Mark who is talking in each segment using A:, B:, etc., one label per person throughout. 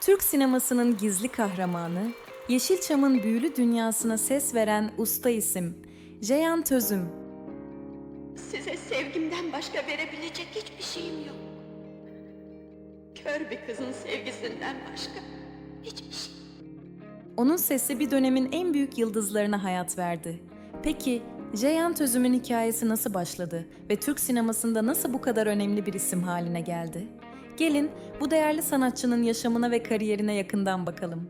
A: Türk sinemasının gizli kahramanı, Yeşilçam'ın büyülü dünyasına ses veren usta isim Ceyhan Tözüm.
B: Size sevgimden başka verebilecek hiçbir şeyim yok. Kör bir kızın sevgisinden başka hiçbir şey.
A: Onun sesi bir dönemin en büyük yıldızlarına hayat verdi. Peki Ceyhan Tözüm'ün hikayesi nasıl başladı ve Türk sinemasında nasıl bu kadar önemli bir isim haline geldi? Gelin bu değerli sanatçının yaşamına ve kariyerine yakından bakalım.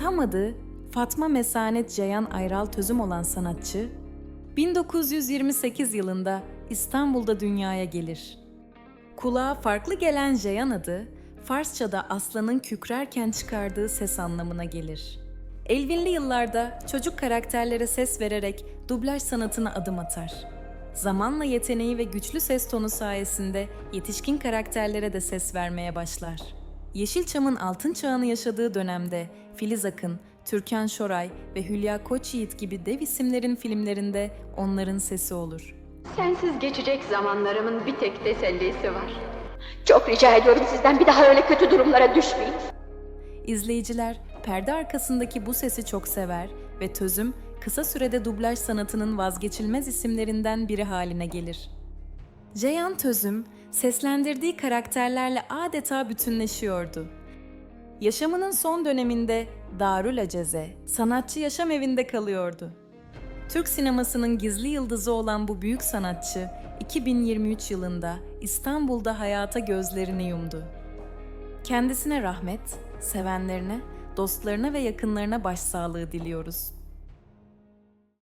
A: Tam adı Fatma Mesanet Ceyhan Ayral Tözüm olan sanatçı, 1928 yılında İstanbul'da dünyaya gelir. Kulağa farklı gelen Ceyhan adı, Farsça'da aslanın kükrerken çıkardığı ses anlamına gelir. Elvinli yıllarda çocuk karakterlere ses vererek dublaj sanatına adım atar. Zamanla yeteneği ve güçlü ses tonu sayesinde yetişkin karakterlere de ses vermeye başlar. Yeşilçam'ın altın çağını yaşadığı dönemde Filiz Akın, Türkan Şoray ve Hülya Koçyiğit gibi dev isimlerin filmlerinde onların sesi olur.
B: Sensiz geçecek zamanlarımın bir tek tesellisi var. Çok rica ediyorum sizden bir daha öyle kötü durumlara düşmeyin.
A: İzleyiciler perde arkasındaki bu sesi çok sever ve Tözüm kısa sürede dublaj sanatının vazgeçilmez isimlerinden biri haline gelir. Ceyhan Tözüm seslendirdiği karakterlerle adeta bütünleşiyordu. Yaşamının son döneminde Darül Aceze, sanatçı yaşam evinde kalıyordu. Türk sinemasının gizli yıldızı olan bu büyük sanatçı 2023 yılında İstanbul'da hayata gözlerini yumdu. Kendisine rahmet, sevenlerine, dostlarına ve yakınlarına başsağlığı diliyoruz.